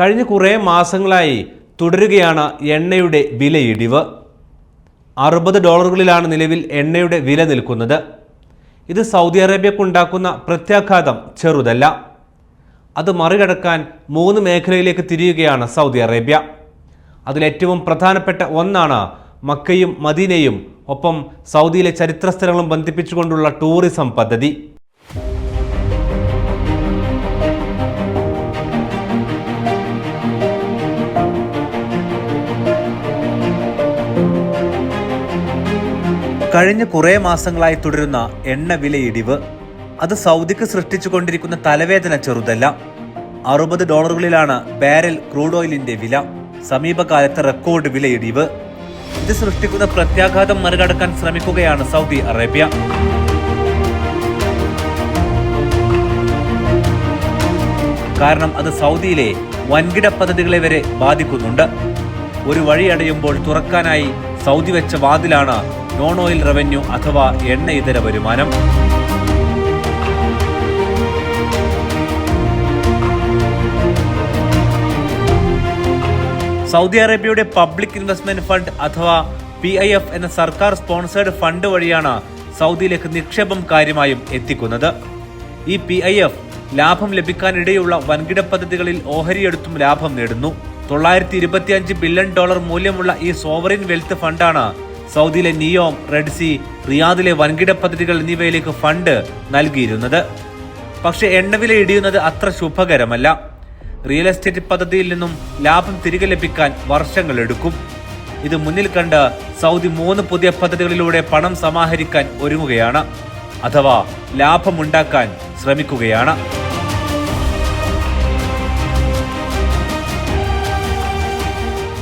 കഴിഞ്ഞ കുറേ മാസങ്ങളായി തുടരുകയാണ് എണ്ണയുടെ വിലയിടിവ്. അറുപത് ഡോളറുകളിലാണ് നിലവിൽ എണ്ണയുടെ വില നിൽക്കുന്നത്. ഇത് സൗദി അറേബ്യക്കുണ്ടാക്കുന്ന പ്രത്യാഘാതം ചെറുതല്ല. അത് മറികടക്കാൻ മൂന്ന് മേഖലയിലേക്ക് തിരിയുകയാണ് സൗദി അറേബ്യ. അതിലേറ്റവും പ്രധാനപ്പെട്ട ഒന്നാണ് മക്കയും മദീനയും ഒപ്പം സൗദിയിലെ ചരിത്ര സ്ഥലങ്ങളും ബന്ധിപ്പിച്ചുകൊണ്ടുള്ള ടൂറിസം പദ്ധതി. കഴിഞ്ഞ കുറേ മാസങ്ങളായി തുടരുന്ന എണ്ണവില ഇടിവ് അത് സൗദിക്ക് സൃഷ്ടിച്ചുകൊണ്ടിരിക്കുന്ന തലവേദന ചെറുതല്ല. അറുപത് ഡോളറുകളിലാണ് ബാരൽ ക്രൂഡ് ഓയിലിന്റെ വില സമീപകാലത്തെ റെക്കോർഡ് വില ഇടിവ് ഇത് സൃഷ്ടിക്കുന്ന പ്രത്യാഘാതം മറികടക്കാൻ ശ്രമിക്കുകയാണ് സൗദി അറേബ്യ. കാരണം അത് സൗദിയിലെ വൻകിട പദ്ധതികളെ വരെ ബാധിക്കുന്നുണ്ട്. ഒരു വഴി അടയുമ്പോൾ തുറക്കാനായി സൗദി വെച്ച വാതിലാണ് നോൺ ഓയിൽ റവന്യൂ അഥവാ എണ്ണ ഇതര വരുമാനം. സൗദി അറേബ്യയുടെ പബ്ലിക് ഇൻവെസ്റ്റ്മെന്റ് ഫണ്ട് അഥവാ പി ഐ എഫ് എന്ന സർക്കാർ സ്പോൺസേഡ് ഫണ്ട് വഴിയാണ് സൗദിയിലേക്ക് നിക്ഷേപം കാര്യമായും എത്തിക്കുന്നത്. ഈ പി ഐ എഫ് ലാഭം ലഭിക്കാനിടയുള്ള വൻകിട പദ്ധതികളിൽ ഓഹരിയെടുത്തും ലാഭം നേടുന്നു. തൊള്ളായിരത്തി ഇരുപത്തിയഞ്ച് ബില്യൺ ഡോളർ മൂല്യമുള്ള ഈ സോവറിൻ വെൽത്ത് ഫണ്ടാണ് സൗദിയിലെ നിയോം റെഡ്സി റിയാദിലെ വൻകിട പദ്ധതികൾ എന്നിവയിലേക്ക് ഫണ്ട് നൽകിയിരുന്നത്. പക്ഷെ എണ്ണവില ഇടിയുന്നത് അത്ര ശുഭകരമല്ല. റിയൽ എസ്റ്റേറ്റ് പദ്ധതിയിൽ നിന്നും ലാഭം തിരികെ ലഭിക്കാൻ വർഷങ്ങളെടുക്കും ഇത് മുന്നിൽ കണ്ട് സൗദി മൂന്ന് പുതിയ പദ്ധതികളിലൂടെ പണം സമാഹരിക്കാൻ ഒരുങ്ങുകയാണ്. അഥവാ ലാഭമുണ്ടാക്കാൻ ശ്രമിക്കുകയാണ്.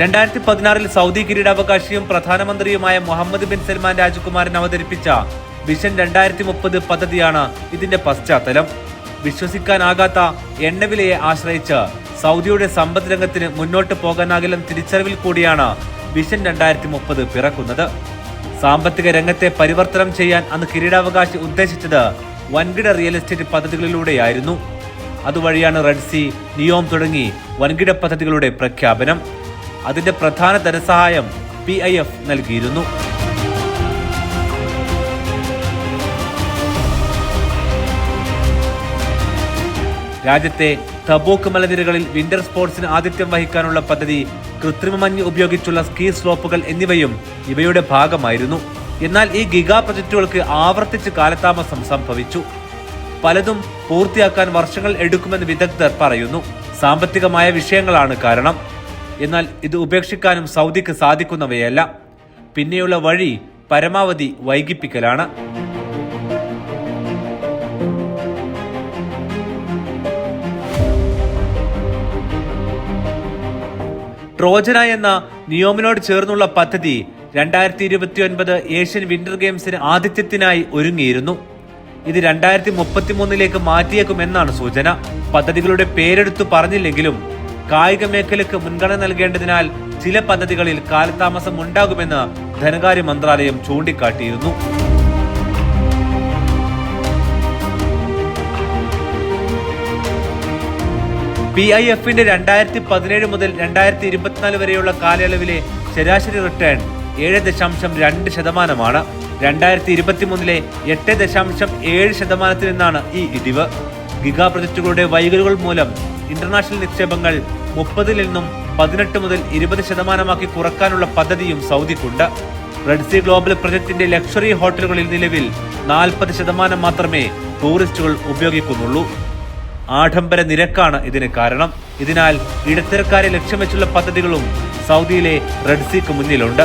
രണ്ടായിരത്തി പതിനാറിൽ സൗദി കിരീടാവകാശിയും പ്രധാനമന്ത്രിയുമായ മുഹമ്മദ് ബിൻ സൽമാൻ രാജകുമാരൻ അവതരിപ്പിച്ച വിഷൻ രണ്ടായിരത്തി മുപ്പത് പദ്ധതിയാണ് ഇതിന്റെ പശ്ചാത്തലം. വിശ്വസിക്കാനാകാത്ത എണ്ണവിലയെ ആശ്രയിച്ച് സൗദിയുടെ സമ്പദ് രംഗത്തിന് മുന്നോട്ട് പോകാനാകില്ലെന്ന തിരിച്ചറിവിൽ കൂടിയാണ് വിഷൻ രണ്ടായിരത്തി മുപ്പത് പിറക്കുന്നത്. സാമ്പത്തിക രംഗത്തെ പരിവർത്തനം ചെയ്യാൻ അന്ന് കിരീടാവകാശി ഉദ്ദേശിച്ചത് വൻകിട റിയൽ എസ്റ്റേറ്റ് പദ്ധതികളിലൂടെയായിരുന്നു. അതുവഴിയാണ് റെഡ് സി നിയോം തുടങ്ങി വൻകിട പദ്ധതികളുടെ പ്രഖ്യാപനം. അതിന്റെ പ്രധാന ധനസഹായം പി ഐ എഫ് നൽകിയിരുന്നു. രാജ്യത്തെ തബോക്ക് മലനിരകളിൽ വിന്റർ സ്പോർട്സിന് ആതിഥ്യം വഹിക്കാനുള്ള പദ്ധതി കൃത്രിമ മഞ്ഞ് ഉപയോഗിച്ചുള്ള സ്കീ സ്ലോപ്പുകൾ എന്നിവയും ഇവയുടെ ഭാഗമായിരുന്നു. എന്നാൽ ഈ ഗിഗാ പ്രൊജക്റ്റുകൾക്ക് ആവർത്തിച്ച് കാലതാമസം സംഭവിച്ചു. പലതും പൂർത്തിയാക്കാൻ വർഷങ്ങൾ എടുക്കുമെന്ന് വിദഗ്ധർ പറയുന്നു. സാമ്പത്തികമായ വിഷയങ്ങളാണ് കാരണം. എന്നാൽ ഇത് ഉപേക്ഷിക്കാനും സൗദിക്ക് സാധിക്കുന്നവയല്ല. പിന്നെയുള്ള വഴി പരമാവധി വൈകിപ്പിക്കലാണ്. ട്രോജന എന്ന നിയോമിനോട് ചേർന്നുള്ള പദ്ധതി രണ്ടായിരത്തി ഇരുപത്തി ഒൻപത് ഏഷ്യൻ വിന്റർ ഗെയിംസിന് ആതിഥ്യത്തിനായി ഒരുങ്ങിയിരുന്നു. ഇത് രണ്ടായിരത്തി മുപ്പത്തിമൂന്നിലേക്ക് മാറ്റിയേക്കുമെന്നാണ് സൂചന. പദ്ധതികളുടെ പേരെടുത്തു പറഞ്ഞില്ലെങ്കിലും കായിക മേഖലയ്ക്ക് മുൻഗണന നൽകേണ്ടതിനാൽ ചില പദ്ധതികളിൽ കാലതാമസം ഉണ്ടാകുമെന്ന് ധനകാര്യ മന്ത്രാലയം ചൂണ്ടിക്കാട്ടിയിരുന്നു. പി ഐ എഫിന്റെ രണ്ടായിരത്തി പതിനേഴ് മുതൽ രണ്ടായിരത്തി ഇരുപത്തിനാല് വരെയുള്ള കാലയളവിലെ ശരാശരി റിട്ടേൺ ഏഴ് ദശാംശം രണ്ട് ശതമാനമാണ്. രണ്ടായിരത്തി ഇരുപത്തിമൂന്നിലെ എട്ട് ദശാംശം ഏഴ് ശതമാനത്തിൽ നിന്നാണ് ഈ ഇടിവ്. ഗിഗാ പ്രൊജക്ടുകളുടെ വൈകലുകൾ മൂലം ഇന്റർനാഷണൽ നിക്ഷേപങ്ങൾ മുപ്പതിൽ നിന്നും പതിനെട്ട് മുതൽ ഇരുപത് ശതമാനമാക്കി കുറക്കാനുള്ള പദ്ധതിയും സൗദിക്കുണ്ട്. റെഡ് സി ഗ്ലോബൽ പ്രൊജക്ടിന്റെ ലക്ഷറി ഹോട്ടലുകളിൽ നിലവിൽ നാൽപ്പത് ശതമാനം മാത്രമേ ടൂറിസ്റ്റുകൾ ഉപയോഗിക്കുന്നുള്ളൂ. ആഡംബര നിരക്കാണ് ഇതിന് കാരണം. ഇതിനാൽ ഇടത്തരക്കാരെ ലക്ഷ്യം വെച്ചുള്ള പദ്ധതികളും സൗദിയിലെ റെഡ് സീക്ക് മുന്നിലുണ്ട്.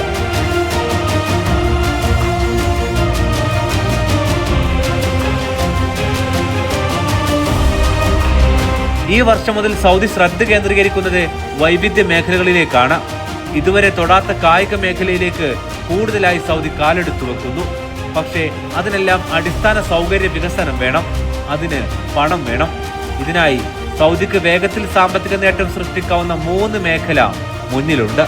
ഈ വർഷം മുതൽ സൗദി ശ്രദ്ധ കേന്ദ്രീകരിക്കുന്നത് വൈവിധ്യ മേഖലകളിലേക്കാണ്. ഇതുവരെ തൊടാത്ത കായിക മേഖലയിലേക്ക് കൂടുതലായി സൗദി കാലെടുത്തു വെക്കുന്നു. പക്ഷേ അതിനെല്ലാം അടിസ്ഥാന സൗകര്യ വികസനം വേണം. അതിന് പണം വേണം. ഇതിനായി സൗദിക്ക് വേഗത്തിൽ സാമ്പത്തിക നേട്ടം സൃഷ്ടിക്കാവുന്ന മൂന്ന് മേഖല മുന്നിലുണ്ട്.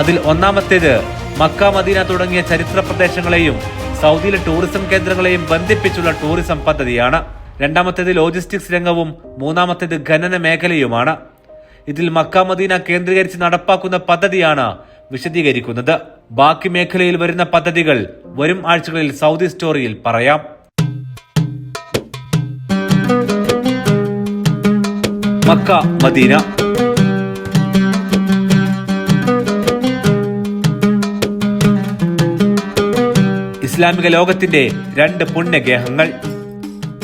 അതിൽ ഒന്നാമത്തേത് മക്ക മദീന തുടങ്ങിയ ചരിത്ര പ്രദേശങ്ങളെയും സൗദിയിലെ ടൂറിസം കേന്ദ്രങ്ങളെയും ബന്ധിപ്പിച്ചുള്ള ടൂറിസം പദ്ധതിയാണ്. രണ്ടാമത്തേത് ലോജിസ്റ്റിക്സ് രംഗവും മൂന്നാമത്തേത് ഖനന മേഖലയുമാണ്. ഇതിൽ മക്ക മദീന കേന്ദ്രീകരിച്ച് നടപ്പാക്കുന്ന പദ്ധതിയാണ് വിശദീകരിക്കുന്നത്. ബാക്കി മേഖലയിൽ വരുന്ന പദ്ധതികൾ വരും ആഴ്ചകളിൽ സൗദി സ്റ്റോറിയിൽ പറയാം. മക്ക മദീന ഇസ്ലാമിക ലോകത്തിന്റെ രണ്ട് പുണ്യഗേഹങ്ങൾ.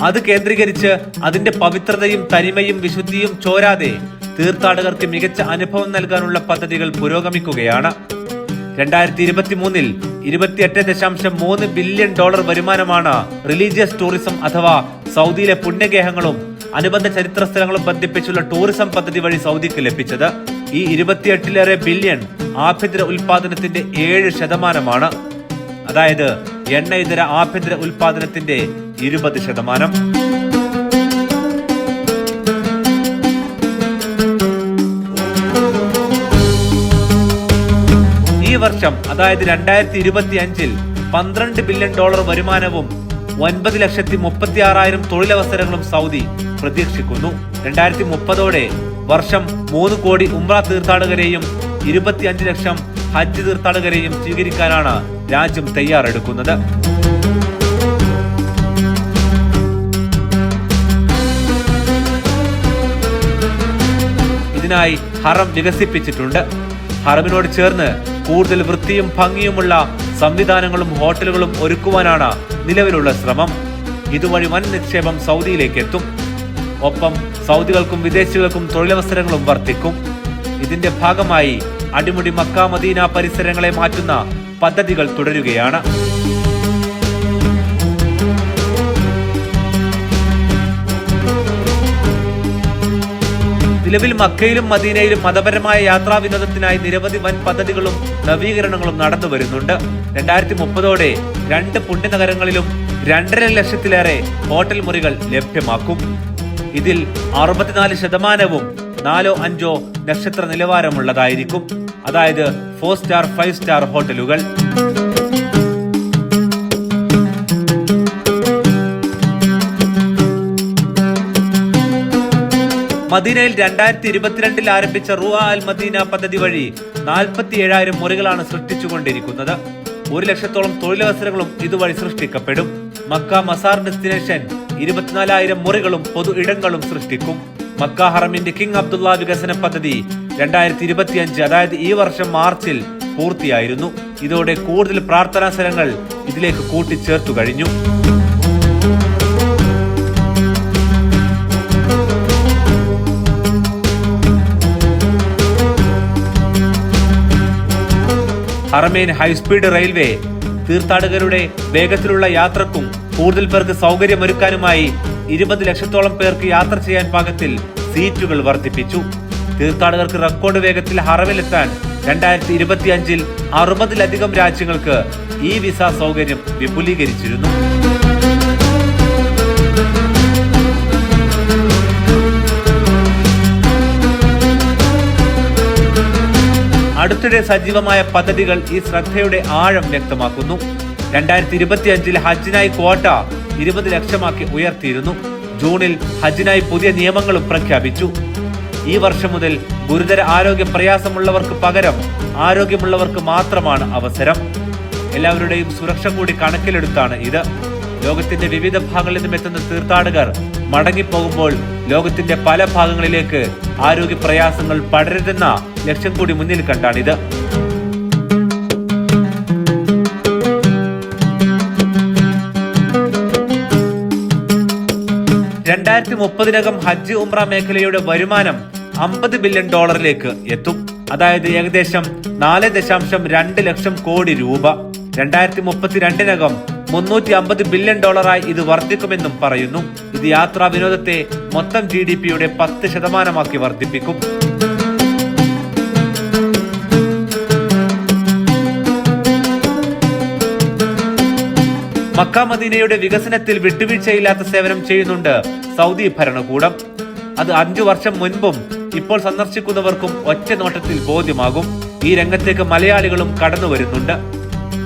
അത് കേന്ദ്രീകരിച്ച് അതിന്റെ പവിത്രതയും തനിമയും വിശുദ്ധിയും ചോരാതെ തീർത്ഥാടകർക്ക് മികച്ച അനുഭവം നൽകാനുള്ള പദ്ധതികൾ പുരോഗമിക്കുകയാണ്. രണ്ടായിരത്തി ഇരുപത്തി മൂന്നിൽ ഇരുപത്തിയെട്ട് ദശാംശം മൂന്ന് ബില്യൺ ഡോളർ വരുമാനമാണ് റിലീജിയസ് ടൂറിസം അഥവാ സൗദിയിലെ പുണ്യഗേഹങ്ങളും അനുബന്ധ ചരിത്ര സ്ഥലങ്ങളും ബന്ധിപ്പിച്ചുള്ള ടൂറിസം പദ്ധതി വഴി സൗദിക്ക് ലഭിച്ചത്. ഈ ഇരുപത്തിയെട്ടിലേറെ ബില്യൺ ആഭ്യന്തര ഉൽപാദനത്തിന്റെ ഏഴ് ശതമാനമാണ്. അതായത് എണ്ണ ഇതര ആഭ്യന്തര ഉൽപാദനത്തിന്റെ ഇരുപത് ശതമാനം. ഈ വർഷം അതായത് രണ്ടായിരത്തി ഇരുപത്തി അഞ്ചിൽ പന്ത്രണ്ട് ബില്യൺ ഡോളർ വരുമാനവും ഒൻപത് ലക്ഷത്തി മുപ്പത്തി ആറായിരം തൊഴിലവസരങ്ങളും സൗദി പ്രതീക്ഷിക്കുന്നു. രണ്ടായിരത്തി മുപ്പതോടെ വർഷം മൂന്ന് കോടി ഉംറ തീർത്ഥാടകരെയും ഇരുപത്തിയഞ്ച് ലക്ഷം ഹജ്ജ് തീർത്ഥാടകരെയും സ്വീകരിക്കാനാണ് രാജ്യം തയ്യാറെടുക്കുന്നത്. ഇതിനായി ഹറം വികസിപ്പിച്ചിട്ടുണ്ട്. ഹറമിനോട് ചേർന്ന് കൂടുതൽ വൃത്തിയും ഭംഗിയുമുള്ള സംവിധാനങ്ങളും ഹോട്ടലുകളും ഒരുക്കുവാനാണ് നിലവിലുള്ള ശ്രമം. ഇതുവഴി വൻ നിക്ഷേപം സൗദിയിലേക്ക് എത്തും ഒപ്പം സൗദികൾക്കും വിദേശികൾക്കും തൊഴിലവസരങ്ങളും വർദ്ധിക്കും. ഇതിന്റെ ഭാഗമായി അടിമുടി മക്ക മദീന പരിസരങ്ങളെ മാറ്റുന്ന പദ്ധതികൾ തുടരുകയാണ്. നിലവിൽ മക്കയിലും മദീനയിലും മതപരമായ യാത്രാ വിനോദത്തിനായി നിരവധി വൻ പദ്ധതികളും നവീകരണങ്ങളും നടന്നു വരുന്നുണ്ട്. രണ്ടായിരത്തി മുപ്പതോടെ രണ്ട് പുണ്യനഗരങ്ങളിലും രണ്ടര ലക്ഷത്തിലേറെ ഹോട്ടൽ മുറികൾ ലഭ്യമാക്കും. ഇതിൽ അറുപത്തിനാല് ശതമാനവും നാലോ അഞ്ചോ നക്ഷത്ര നിലവാരമുള്ളതായിരിക്കും. അതായത് ഫോർ സ്റ്റാർ ഫൈവ് സ്റ്റാർ ഹോട്ടലുകൾ. മദീനയിൽ രണ്ടായിരത്തി ഇരുപത്തിരണ്ടിൽ ആരംഭിച്ച റുവ അൽ മദീന പദ്ധതി വഴി നാൽപ്പത്തി ഏഴായിരം മുറികളാണ് സൃഷ്ടിച്ചുകൊണ്ടിരിക്കുന്നത്. ഒരു ലക്ഷത്തോളം തൊഴിലവസരങ്ങളും ഇതുവഴി സൃഷ്ടിക്കപ്പെടും. മക്ക മസാർ ഡെസ്റ്റിനേഷൻ ഇരുപത്തിനാലായിരം മുറികളും പൊതു ഇടങ്ങളും സൃഷ്ടിക്കും. മക്ക ഹറമിന്റെ കിങ് അബ്ദുള്ള വികസന പദ്ധതി രണ്ടായിരത്തി ഇരുപത്തിയഞ്ച് അതായത് ഈ വർഷം മാർച്ചിൽ പൂർത്തിയായിരുന്നു. ഇതോടെ കൂടുതൽ പ്രാർത്ഥനാ സ്ഥലങ്ങൾ ഇതിലേക്ക് കൂട്ടിച്ചേർത്തു കഴിഞ്ഞു. ഹറമേൻ ഹൈസ്പീഡ് റെയിൽവേ തീർത്ഥാടകരുടെ വേഗത്തിലുള്ള യാത്രക്കും കൂടുതൽ പേർക്ക് സൗകര്യമൊരുക്കാനുമായി ഇരുപത് ലക്ഷത്തോളം പേർക്ക് യാത്ര ചെയ്യാൻ പാകത്തിൽ സീറ്റുകൾ വർദ്ധിപ്പിച്ചു. തീർത്ഥാടകർക്ക് റെക്കോർഡ് വേഗത്തിൽ ഹറവിലെത്താൻ രണ്ടായിരത്തി ഇരുപത്തിയഞ്ചിൽ അറുപതിലധികം രാജ്യങ്ങൾക്ക് ഈ വിസ സൗകര്യം വിപുലീകരിച്ചിരുന്നു. അടുത്തിടെ സജീവമായ പദ്ധതികൾ ഈ ശ്രദ്ധയുടെ ആഴം വ്യക്തമാക്കുന്നു. രണ്ടായിരത്തി ഇരുപത്തി അഞ്ചിൽ ഹജ്ജിനായി ക്വാട്ട ഇരുപത് ലക്ഷമാക്കി ഉയർത്തിയിരുന്നു. ജൂണിൽ ഹജ്ജിനായി പുതിയ നിയമങ്ങളും പ്രഖ്യാപിച്ചു. ഈ വർഷം മുതൽ ഗുരുതര ആരോഗ്യ പ്രയാസമുള്ളവർക്ക് പകരം ആരോഗ്യമുള്ളവർക്ക് മാത്രമാണ് അവസരം. എല്ലാവരുടെയും സുരക്ഷ കൂടി കണക്കിലെടുത്താണ് ഇത്. ലോകത്തിന്റെ വിവിധ ഭാഗങ്ങളിൽ നിന്നും എത്തുന്ന തീർത്ഥാടകർ മടങ്ങിപ്പോകുമ്പോൾ ലോകത്തിന്റെ പല ഭാഗങ്ങളിലേക്ക് ആരോഗ്യ പ്രയാസങ്ങൾ പടരുതെന്ന ലക്ഷ്യം കൂടി മുന്നിൽ കണ്ടാണിത്. രണ്ടായിരത്തി മുപ്പതിനകം ഹജ്ജ് ഉംറ മേഖലയുടെ വരുമാനം അമ്പത് ബില്യൺ ഡോളറിലേക്ക് എത്തും. അതായത് ഏകദേശം നാല് ദശാംശം രണ്ട് ലക്ഷം കോടി രൂപ. രണ്ടായിരത്തി മുപ്പത്തിരണ്ടിനകം മുന്നൂറ്റി അമ്പത് ബില്യൺ ഡോളറായി ഇത് വർദ്ധിക്കുമെന്നും പറയുന്നു. ഇത് യാത്രാ വിനോദത്തെ മൊത്തം ജി ഡി പിയുടെ പത്ത് ശതമാനമാക്കി വർദ്ധിപ്പിക്കും. മക്ക മദീനയുടെ വികസനത്തിൽ വിട്ടുവീഴ്ചയില്ലാത്ത സേവനം ചെയ്യുന്നുണ്ട് സൗദി ഭരണകൂടം. അത് അഞ്ചു വർഷം മുൻപും ഇപ്പോൾ സന്ദർശിക്കുന്നവർക്കും ഒറ്റ നോട്ടത്തിൽ ബോധ്യമാകും. ഈ രംഗത്തേക്ക് മലയാളികളും കടന്നു വരുന്നുണ്ട്.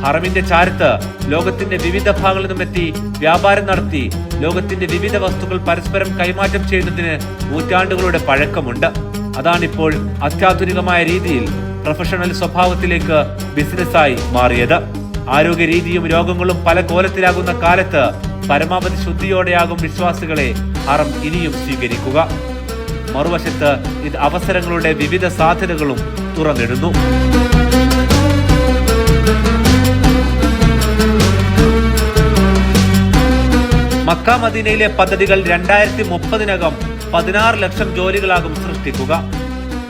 ഹറമിന്റെ ചാരത്ത് ലോകത്തിന്റെ വിവിധ ഭാഗങ്ങളിൽ നിന്നുമെത്തി വ്യാപാരം നടത്തി ലോകത്തിന്റെ വിവിധ വസ്തുക്കൾ പരസ്പരം കൈമാറ്റം ചെയ്യുന്നതിന് നൂറ്റാണ്ടുകളുടെ പഴക്കമുണ്ട്. അതാണിപ്പോൾ അത്യാധുനികമായ രീതിയിൽ പ്രൊഫഷണൽ സ്വഭാവത്തിലേക്ക് ബിസിനസ്സായി മാറിയത്. ആരോഗ്യ രീതിയും രോഗങ്ങളും പല കോലത്തിലാകുന്ന കാലത്ത് പരമാവധി ശുദ്ധിയോടെയാകും വിശ്വാസികളെ അറം ഇനിയും സ്വീകരിക്കുക. മറുവശത്ത് ഇത് അവസരങ്ങളുടെ വിവിധ സാധ്യതകളും തുറന്നിടുന്നു. മക്ക മദീനയിലെ പദ്ധതികൾ രണ്ടായിരത്തി മുപ്പതിനകം പതിനാറ് ലക്ഷം ജോലികളാകും സൃഷ്ടിക്കുക.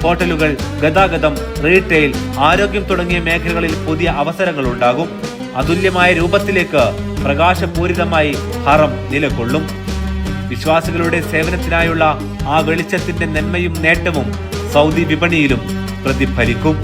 ഹോട്ടലുകൾ ഗതാഗതം റീറ്റെയിൽ ആരോഗ്യം തുടങ്ങിയ മേഖലകളിൽ പുതിയ അവസരങ്ങൾ ഉണ്ടാകും അതുല്യമായ രൂപത്തിലേക്ക് പ്രകാശപൂരിതമായി ഹറം നിലകൊള്ളും. വിശ്വാസികളുടെ സേവനത്തിനായുള്ള ആ വെളിച്ചത്തിന്റെ നന്മയും നേട്ടവും സൗദി വിപണിയിലും പ്രതിഫലിക്കും.